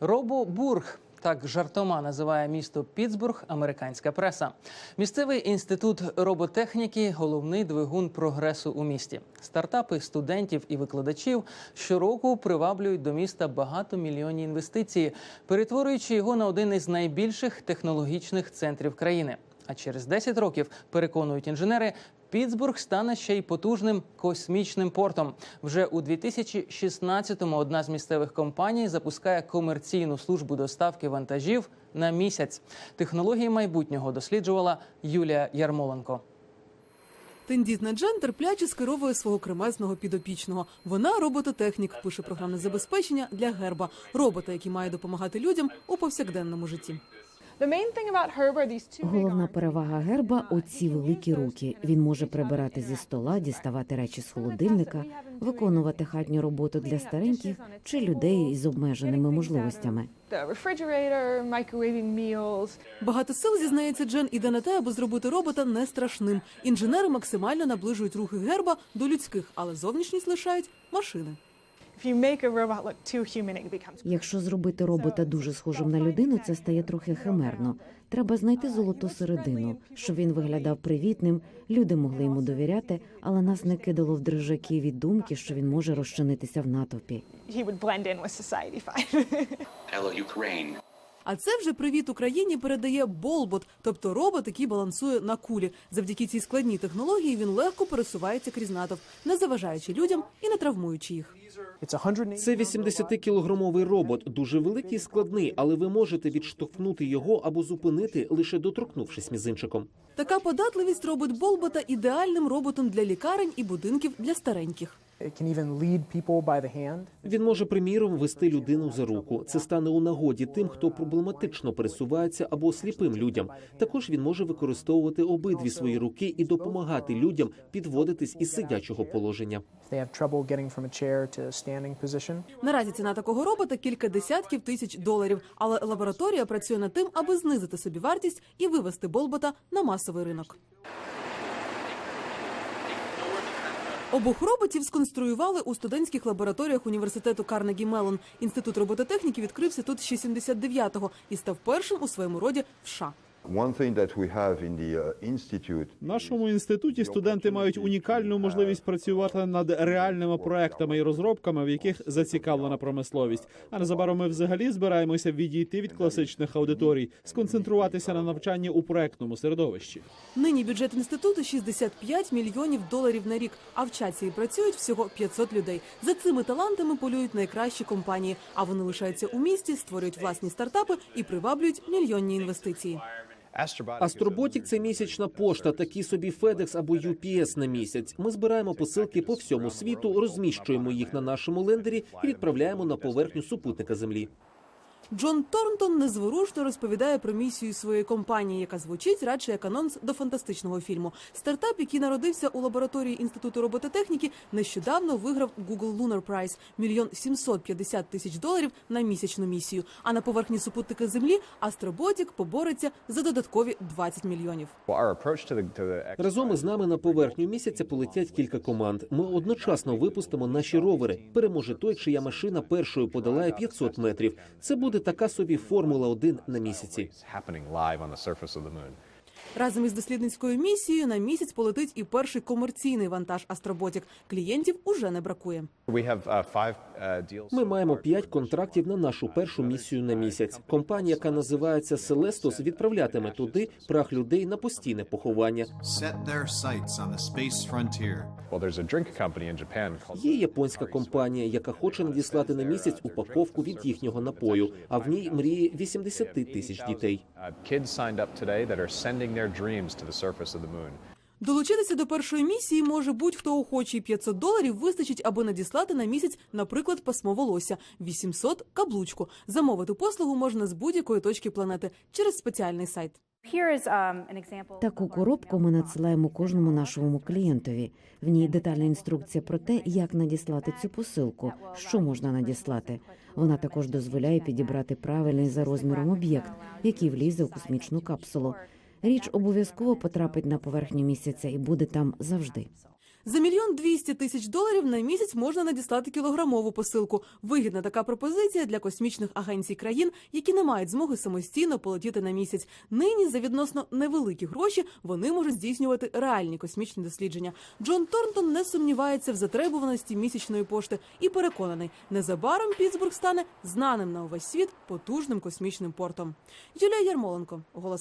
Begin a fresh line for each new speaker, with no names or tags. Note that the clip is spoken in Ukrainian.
Робобург. Так жартома називає місто Пітсбург американська преса. Місцевий інститут роботехніки головний двигун прогресу у місті. Стартапи студентів і викладачів щороку приваблюють до міста багатомільйонні інвестиції, перетворюючи його на один із найбільших технологічних центрів країни. А через 10 років переконують інженери, Пітсбург стане ще й потужним космічним портом. Вже у 2016-му одна з місцевих компаній запускає комерційну службу доставки вантажів на місяць. Технології майбутнього досліджувала Юлія Ярмоленко.
Тендітна Джен терпляче скеровує свого кремезного підопічного. Вона робототехнік, пише програмне забезпечення для герба, робота, який має допомагати людям у повсякденному житті.
Головна перевага герба оці великі руки. Він може прибирати зі стола, діставати речі з холодильника, виконувати хатню роботу для стареньких чи людей із обмеженими можливостями.
Багато сил зізнається Джен іде на те, аби зробити робота не страшним. Інженери максимально наближують рухи герба до людських, але зовнішність лишають машини.
Якщо зробити робота дуже схожим на людину, це стає трохи химерно. Треба знайти золоту середину, щоб він виглядав привітним, люди могли йому довіряти, але нас не кидало в дрижаки від думки, що він може розчинитися в натовпі.
He would blend in with society fine.
Hello, Ukraine.
А це вже привіт Україні передає Болбот, тобто робот, який балансує на кулі. Завдяки цій складній технології він легко пересувається крізь натовп, не заважаючи людям і не травмуючи їх.
Це 80-кілограмовий робот, дуже великий і складний, але ви можете відштовхнути його або зупинити, лише доторкнувшись мізинчиком.
Така податливість робить Болбота ідеальним роботом для лікарень і будинків для стареньких.
Він може, приміром, вести людину за руку. Це стане у нагоді тим, хто проблематично пересувається або сліпим людям. Також він може використовувати обидві свої руки і допомагати людям підводитись із сидячого положення.
Наразі ціна такого робота кілька десятків тисяч доларів. Але лабораторія працює над тим, аби знизити собівартість і вивести Болбота на масовий ринок. Обох роботів сконструювали у студентських лабораторіях університету Карнегі Мелон. Інститут робототехніки відкрився тут ще 79-го і став першим у своєму роді в США.
One thing that we have in the uh, institute
В нашому інституті студенти мають унікальну можливість працювати над реальними проектами і розробками, в яких зацікавлена промисловість. А незабаром ми взагалі збираємося відійти від класичних аудиторій, сконцентруватися на навчанні у проектному середовищі.
Нині бюджет інституту 65 мільйонів доларів на рік, а вчаться і працюють всього 500 людей. За цими талантами полюють найкращі компанії, а вони лишаються у місті, створюють власні стартапи і приваблюють мільйонні інвестиції.
Астроботік це місячна пошта, такі собі FedEx або UPS на місяць. Ми збираємо посилки по всьому світу, розміщуємо їх на нашому лендері і відправляємо на поверхню супутника Землі.
Джон Торнтон незворушно розповідає про місію своєї компанії, яка звучить радше як анонс до фантастичного фільму. Стартап, який народився у лабораторії інституту робототехніки, нещодавно виграв Google Lunar Prize – мільйон 750 тисяч доларів на місячну місію. А на поверхні супутника Землі Астроботік побореться за додаткові 20 мільйонів.
Разом із нами на поверхню місяця полетять кілька команд. Ми одночасно випустимо наші ровери. Переможе той, чия машина першою подолає 500 метрів. Це буде така собі формула 1 на місяці.
Разом із дослідницькою місією на місяць полетить і перший комерційний вантаж Астроботік. Клієнтів уже не бракує.
Uh, uh.
Ми маємо п'ять контрактів на нашу першу місію на місяць. Компанія, яка називається Селестос, відправлятиме туди прах людей на постійне поховання. Є японська компанія, яка хоче надіслати на місяць упаковку від їхнього напою, а в ній мріє 80 тисяч дітей.
Sending their dreams to the surface of the moon.
Долучитися до першої місії може будь-хто охочий 500 доларів вистачить, аби надіслати на місяць, наприклад, пасмо волосся, 800 – каблучку. Замовити послугу можна з будь-якої точки планети через спеціальний сайт.
Таку коробку ми надсилаємо кожному нашому клієнтові. В ній детальна інструкція про те, як надіслати цю посилку, що можна надіслати. Вона також дозволяє підібрати правильний за розміром об'єкт, який влізе в космічну капсулу. Річ обов'язково потрапить на поверхню місяця і буде там завжди.
За мільйон двісті тисяч доларів на місяць можна надіслати кілограмову посилку. Вигідна така пропозиція для космічних агенцій країн, які не мають змоги самостійно полетіти на місяць. Нині за відносно невеликі гроші вони можуть здійснювати реальні космічні дослідження. Джон Торнтон не сумнівається в затребуваності місячної пошти і переконаний, незабаром Пітсбург стане знаним на увесь світ потужним космічним портом. Юлія Ярмоленко, голос